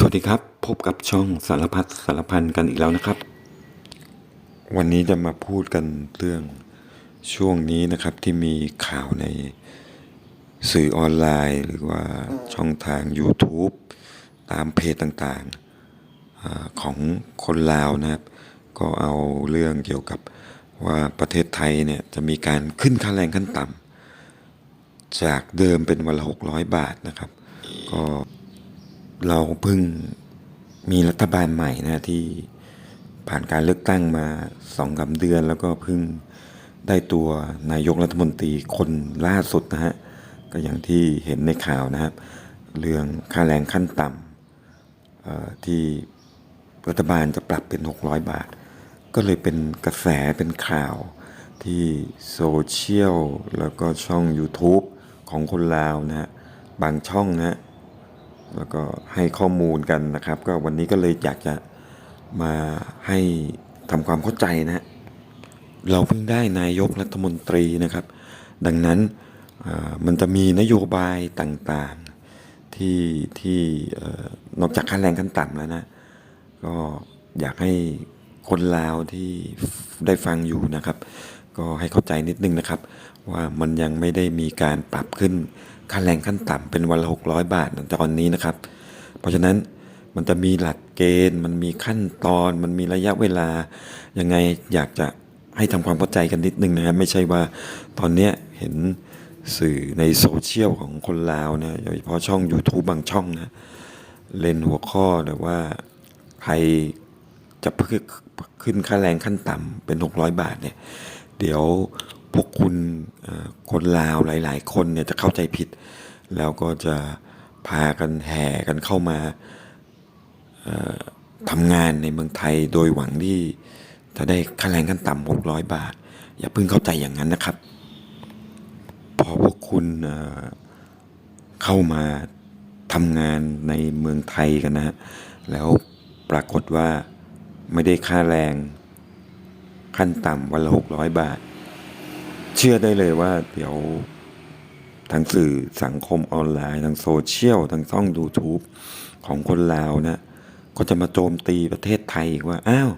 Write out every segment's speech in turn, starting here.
สวัสดีครับ พบกับช่องสารพัดสารพันกันอีกแล้วนะครับ วันนี้จะมาพูดกันเรื่องช่วงนี้นะครับที่มีข่าวในสื่อออนไลน์ หรือว่าช่องทาง YouTube ตามเพจต่างๆอาของคนลาวนะครับ ก็เอาเรื่องเกี่ยวกับว่าประเทศไทยเนี่ยจะมีการขึ้นค่าแรงขั้นต่ำจากเดิมเป็นวันละ600 บาทนะครับ ก็ เราเพิ่งมีรัฐบาลใหม่นะที่ผ่านการเลือกตั้งมาสองสาเดือน แล้วก็เพิ่งได้ตัวนายกรัฐมนตรีคนล่าสุดนะฮะก็อย่างที่เห็นในข่าวนะครับ เรื่องค่าแรงขั้นต่ำที่รัฐบาลจะปรับเป็น 600 บาท ก็เลยเป็นกระแสเป็นข่าวที่โซเชียลแล้วก็ช่อง YouTube ของคนลาวนะฮะบางช่องนะฮะ แล้วก็ให้ข้อมูลกันนะครับ ก็วันนี้ก็เลยอยากจะมาให้ทำความเข้าใจนะฮะเราเพิ่งได้นายกรัฐมนตรีนะครับ ดังนั้นมันจะมีนโยบายต่างๆที่ที่นอกจากค่าแรงขั้นต่ำแล้วนะ ก็อยากให้คนลาวที่ได้ฟังอยู่นะครับ ก็ให้เข้าใจนิดนึงนะครับ ว่ามันยังไม่ได้มีการปรับขึ้นค่าแรงขั้นต่ำเป็นวันละ600 บาทตอนนี้นะครับ เพราะฉะนั้นมันจะมีหลักเกณฑ์ มันมีขั้นตอน มันมีระยะเวลา ยังไงอยากจะให้ทำความเข้าใจกันนิดนึงนะครับ ไม่ใช่ว่าตอนนี้เห็นสื่อในโซเชียลของคนลาวนะโดยเฉพาะช่อง YouTube บางช่องนะเล่นหัวข้อหรือว่าใครจะเพิ่มขึ้นค่าแรงขั้นต่ำเป็น 600 บาทเนี่ย เดี๋ยวพวกคุณคนลาวหลาย ๆ คนเนี่ยจะเข้าใจผิด แล้วก็จะพากันแห่กันเข้ามาทำงานในเมืองไทยโดยหวังที่จะได้ค่าแรงขั้นต่ำ600 บาท อย่าเพิ่งเข้าใจอย่างนั้นนะครับ พอพวกคุณเอ่อเข้ามาทำงานในเมืองไทยกันนะฮะแล้วปรากฏว่าไม่ได้ค่าแรง ขั้นต่ำวันละหกร้อยบาท เชื่อได้เลยว่าเดี๋ยวทางสื่อสังคมออนไลน์ทางโซเชียลทางช่อง YouTube ของคนลาวนะ ก็จะมาโจมตีประเทศไทยอีกว่า อ้าว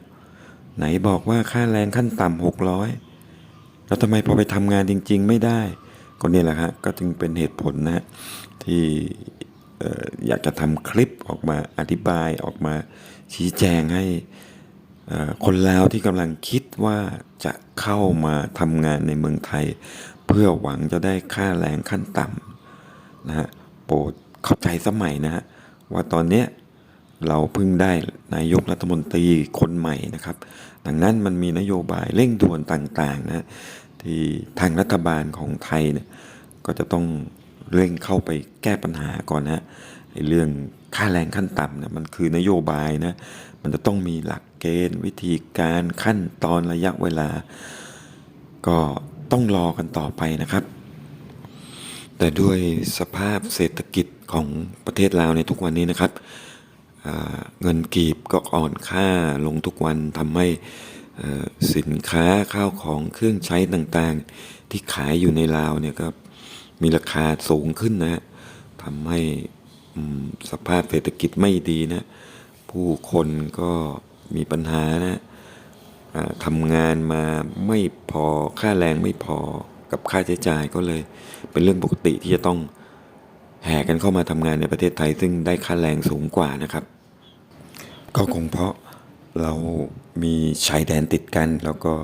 ไหนบอกว่าค่าแรงขั้นต่ำหกร้อยแล้วทำไมพอไปทำงานจริง ๆ ไม่ได้ก็เนี่ยแหละฮะก็จึงเป็นเหตุผลนะฮะที่อยากจะทำคลิปออกมาอธิบายออกมาชี้แจงให้ คนลาวที่กำลังคิดว่าจะเข้ามาทำงานในเมืองไทย เพื่อหวังจะได้ค่าแรงขั้นต่ำนะฮะโปรดเข้าใจสมัยนะฮะว่าตอนเนี้ยเราเพิ่งได้นายกรัฐมนตรีคนใหม่นะครับ ดังนั้นมันมีนโยบายเร่งด่วนต่างๆนะที่ทางรัฐบาลของไทยเนี่ยก็จะต้องเร่งเข้าไปแก้ปัญหาก่อนนะไอ้เรื่องค่าแรงขั้นต่ำเนี่ยมันคือนโยบายนะมันจะต้องมีหลัก เกณฑ์ วิธีการขั้นตอนระยะเวลา ก็ต้องรอกันต่อไปนะครับ แต่ด้วยสภาพเศรษฐกิจของประเทศลาวในทุกวันนี้นะครับ เงินกีบก็อ่อนค่าลงทุกวันทำให้สินค้าข้าวของเครื่องใช้ต่างๆ ที่ขายอยู่ในลาวเนี่ยก็มีราคาสูงขึ้นนะทำให้สภาพเศรษฐกิจไม่ดีนะ ผู้คนก็ มีปัญหานะทำงานมาไม่พอค่าแรงไม่พอกับค่าใช้จ่ายก็เลย เป็นเรื่องปกติที่จะต้องแห่กันเข้ามาทำงานในประเทศไทย ซึ่งได้ค่าแรงสูงกว่านะครับ ก็คงเพราะเรามีชายแดนติดกัน แล้วก็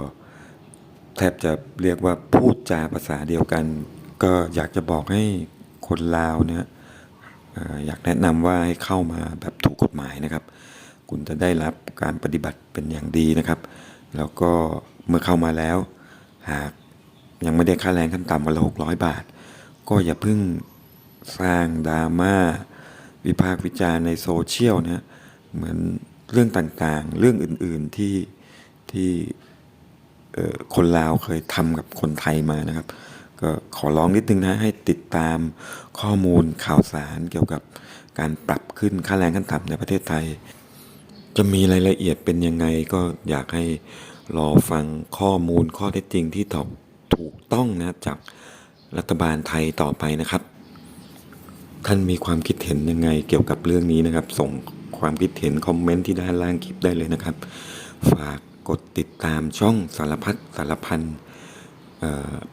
แทบจะเรียกว่าพูดจาภาษาเดียวกัน ก็อยากจะบอกให้คนลาวเนี่ยอยากแนะนำว่าให้เข้ามาแบบถูกกฎหมายนะครับ คุณจะได้รับการปฏิบัติเป็นอย่างดีนะครับ แล้วก็เมื่อเข้ามาแล้ว หากยังไม่ได้ค่าแรงขั้นต่ำวันละหกร้อยบาท ก็อย่าเพิ่งสร้างดราม่าวิพากษ์วิจารณ์ในโซเชียลนะเหมือนเรื่องต่างๆ เรื่องอื่นๆที่ที่คนลาวเคยทำกับคนไทยมานะครับ ก็ขอร้องนิดนึงนะให้ติดตามข้อมูลข่าวสารเกี่ยวกับการปรับขึ้นค่าแรงขั้นต่ำในประเทศไทย จะมีรายละเอียดเป็นยังไงก็อยากให้รอฟังข้อมูลข้อเท็จจริงที่ถูกถูกต้องนะครับจากรัฐบาลไทยต่อไปนะครับ ท่านมีความคิดเห็นยังไงเกี่ยวกับเรื่องนี้นะครับ ส่งความคิดเห็นคอมเมนต์ที่ด้านล่างคลิปได้เลยนะครับ ฝากกดติดตามช่องสารพัดสารพันเ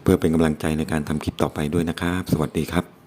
เพื่อเป็นกำลังใจในการทำคลิปต่อไปด้วยนะครับ สวัสดีครับ